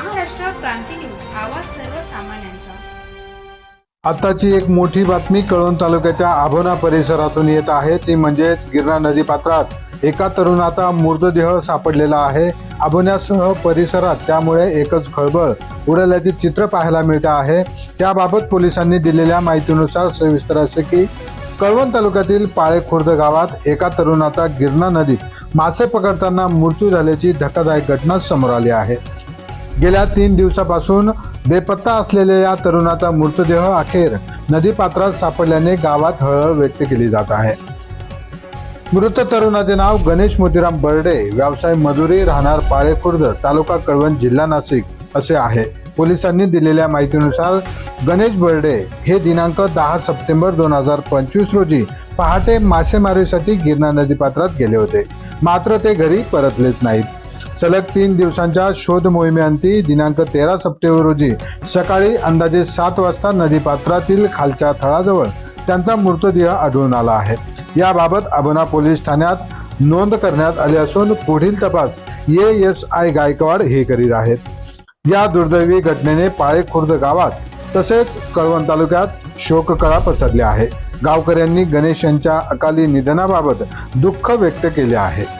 क्रांती news आवाज सर्वसामान्यांचा. आताची एक मोठी बातमी कळवण तालुक्याच्या आभोना परिसरातून येत आहे. ती म्हणजेच गिरणा नदी पात्रात. एका तरुणाचा मृतदेह सापडलेला आहे. आभोण्यासह परिसरात त्यामुळे एकच खळबळ. उडाल्याचे चित्र पाहायला मिळते आहे. त्याबाबत पोलिसांनी दिलेल्या माहितीनुसार सविस्तर असे की कळवण तालुक्यातील पाळे खुर्द गावात एका तरुणाचा गिरणा नदीत मासे पकडताना मृत्यू झाल्याची धक्कादायक घटना समोर आली आहे. गेल्या तीन दिवसापासून बेपत्ता असलेल्या या तरुणाचा मृतदेह अखेर नदीपात्रात सापडल्याने गावात हळहळ व्यक्त केली जात आहे. मृत तरुणाचे नाव गणेश मोतीराम बर्डे व्यवसाय मजुरी राहणार पाळे खुर्द तालुका कळवण जिल्हा नाशिक असे आहे. पोलिसांनी दिलेल्या माहितीनुसार गणेश बर्डे हे दिनांक दहा सप्टेंबर दोन हजार पंचवीस रोजी पहाटे मासेमारीसाठी गिरणा नदीपात्रात गेले होते. मात्र ते घरी परतलेच नाहीत. सलग तीन दिवसांच्या शोध मोहिमेअंती दिनांक तेरा सप्टेंबर रोजी सकाळी अंदाजे सात वाजता नदीपात्रातील खालच्या थळाजवळ त्यांचा मृतदेह आढळून आला आहे. याबाबत अबोना पोलीस ठाण्यात नोंद करण्यात आली असून पुढील तपास ए एस आय गायकवाड हे करीत आहेत. या दुर्दैवी घटनेने पाळेखुर्द गावात तसेच कळवण तालुक्यात शोककळा पसरली आहे. गावकऱ्यांनी गणेश यांच्या अकाली निधनाबाबत दुःख व्यक्त केले आहे.